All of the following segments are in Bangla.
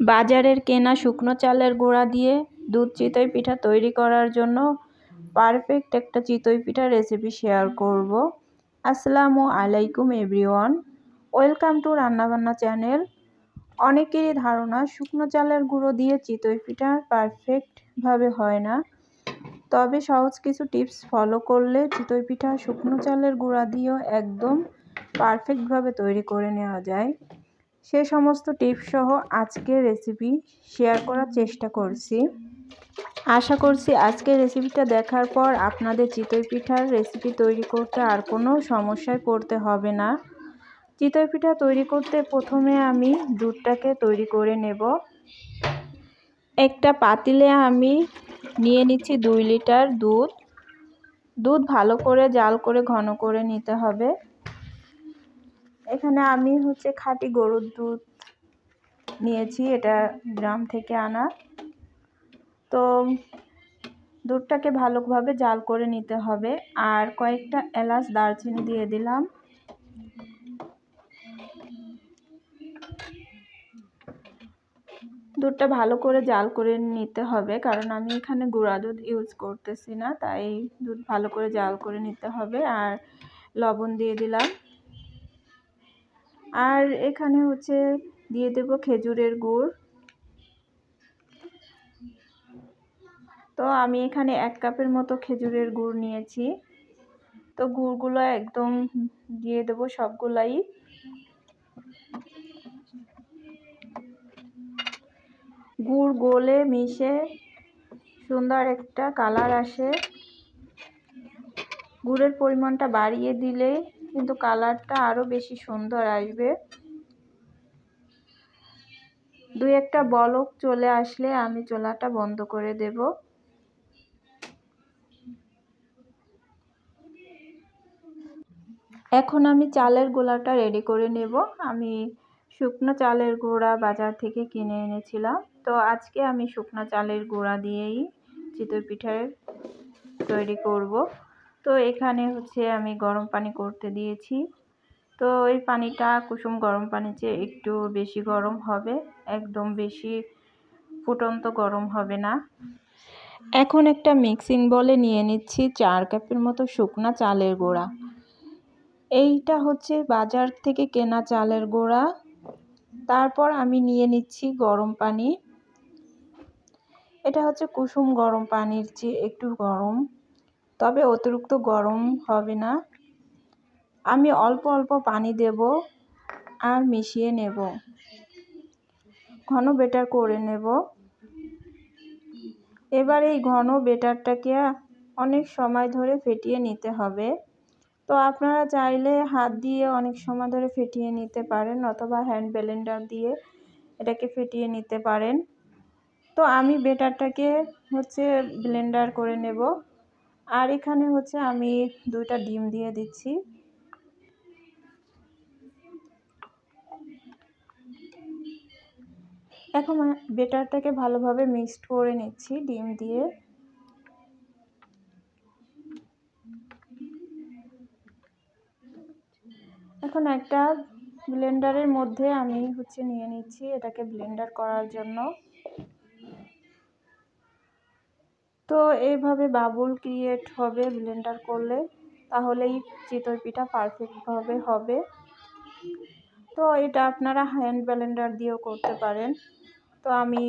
বাজারের কেনা শুকনো চালের গুঁড়া দিয়ে দুধ চিতই পিঠা তৈরি করার জন্য পারফেক্ট একটা চিতই পিঠার রেসিপি শেয়ার করব। আসসালামু আলাইকুম, এভরিওয়ান। ওয়েলকাম টু রান্নাবান্না চ্যানেল। অনেকেরই ধারণা, শুকনো চালের গুঁড়ো দিয়ে চিতই পিঠা পারফেক্টভাবে হয় না। তবে সহজ কিছু টিপস ফলো করলে চিতই পিঠা শুকনো চালের গুঁড়া দিয়েও একদম পারফেক্টভাবে তৈরি করে নেওয়া যায়। সে সমস্ত টিপস সহ আজকের রেসিপি শেয়ার করার চেষ্টা করছি। আশা করছি আজকের রেসিপিটা দেখার পর আপনাদের চিতই পিঠার রেসিপি তৈরি করতে আর কোনো সমস্যায় পড়তে হবে না। চিতই পিঠা তৈরি করতে প্রথমে আমি দুধটাকে তৈরি করে নেব। একটা পাতিলে আমি নিয়ে নিচ্ছি দুই লিটার দুধ। দুধ ভালো করে জাল করে ঘন করে নিতে হবে। এখানে আমি হচ্ছে খাঁটি গরুর দুধ নিয়েছি, এটা গ্রাম থেকে আনা। তো দুধটাকে ভালোভাবে জাল করে নিতে হবে। আর কয়েকটা এলাচ দারচিনি দিয়ে দিলাম। দুধটা ভালো করে জাল করে নিতে হবে, কারণ আমি এখানে গুঁড়া দুধ ইউজ করতেছি না, তাই দুধ ভালো করে জাল করে নিতে হবে। আর লবণ দিয়ে দিলাম। আর এখানে হচ্ছে দিয়ে দেব খেজুরের গুড়। তো আমি এখানে এক কাপের মতো খেজুরের গুড় নিয়েছি। তো গুড়গুলো একদম দিয়ে দেবো সবগুলাই। গুড় গলে মিশে সুন্দর একটা কালার আসে। গুড়ের পরিমাণটা বাড়িয়ে দিলে কিন্তু কালারটা আরও বেশি সুন্দর আসবে। দুই একটা বলক চলে আসলে আমি চোলাটা বন্ধ করে দেব। এখন আমি চালের গোলাটা রেডি করে নেব। আমি শুকনো চালের গুঁড়া বাজার থেকে কিনে এনেছিলাম। তো আজকে আমি শুকনো চালের গুঁড়া দিয়েই চিতই পিঠার তৈরি করব। তো এখানে হচ্ছে আমি গরম পানি করতে দিয়েছি। তো এই পানিটা কুসুম গরম পানি চেয়ে একটু বেশি গরম হবে, একদম বেশি ফুটন্ত গরম হবে না। এখন একটা মিক্সিং বলে নিয়ে নিচ্ছি চার কাপের মতো শুকনা চালের গোড়া। এইটা হচ্ছে বাজার থেকে কেনা চালের গোড়া। তারপর আমি নিয়ে নিচ্ছি গরম পানি। এটা হচ্ছে কুসুম গরম পানির চেয়ে একটু গরম। তবে অতিরিক্ত গরম হবে না। আমি অল্প অল্প পানি দেব আর মিশিয়ে নেব। ঘন বেটার করে নেব। এবার এই ঘন বেটারটাকে অনেক সময় ধরে ফেটিয়ে নিতে হবে। তো আপনারা চাইলে হাত দিয়ে অনেক সময় ধরে ফেটিয়ে নিতে পারেন অথবা হ্যান্ড ব্লেন্ডার দিয়ে এটাকে ফেটিয়ে নিতে পারেন। তো আমি বেটারটাকে হচ্ছে ব্লেন্ডার করে নেব। আর এখানে হচ্ছে আমি দুইটা ডিম দিয়ে দিচ্ছি। এখন বেটারটাকে ভালোভাবে মিক্সড করে নিচ্ছি ডিম দিয়ে। এখন একটা ব্লেন্ডারের মধ্যে আমি হচ্ছে নিয়ে নিচ্ছি এটাকে ব্লেন্ডার করার জন্য। তো এইভাবে বাবুল ক্রিয়েট হবে ব্লেন্ডার করলে তাহলেই চিতই পিঠা পারফেক্টভাবে হবে। তো এটা আপনারা হ্যান্ড ব্লেন্ডার দিয়েও করতে পারেন। তো আমি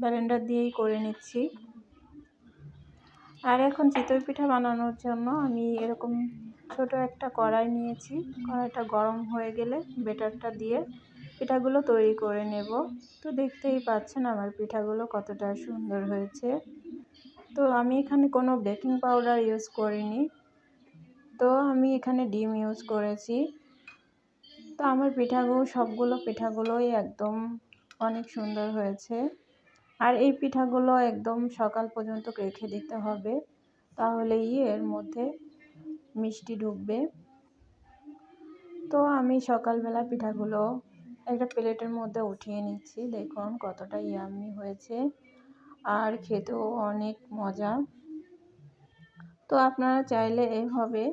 ব্লেন্ডার দিয়েই করে নিচ্ছি। আর এখন চিতই পিঠা বানানোর জন্য আমি এরকম ছোট একটা কড়াই নিয়েছি। কড়াইটা গরম হয়ে গেলে বেটারটা দিয়ে পিঠাগুলো তৈরি করে নেব। তো দেখতেই পাচ্ছেন আমার পিঠাগুলো কতটা সুন্দর হয়েছে। তো আমি এখানে কোনো বেকিং পাউডার ইউজ করিনি। তো আমি এখানে ডিম ইউজ করেছি। তো আমার পিঠাগুলো, সবগুলো পিঠাগুলোই একদম অনেক সুন্দর হয়েছে। আর এই পিঠাগুলো একদম সকাল পর্যন্ত রেখে দিতে হবে। তাহলেই এর মধ্যে মিষ্টি ঢুকবে। তো আমি সকালবেলা পিঠাগুলো একটা প্লেটের মধ্যে উঠিয়ে নিচ্ছি। দেখুন কতটা ইয়ামি হয়েছে। আর খেতেও অনেক মজা। তো আপনারা চাইলে এভাবে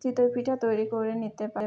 চিতই পিঠা তৈরি করে নিতে পারেন।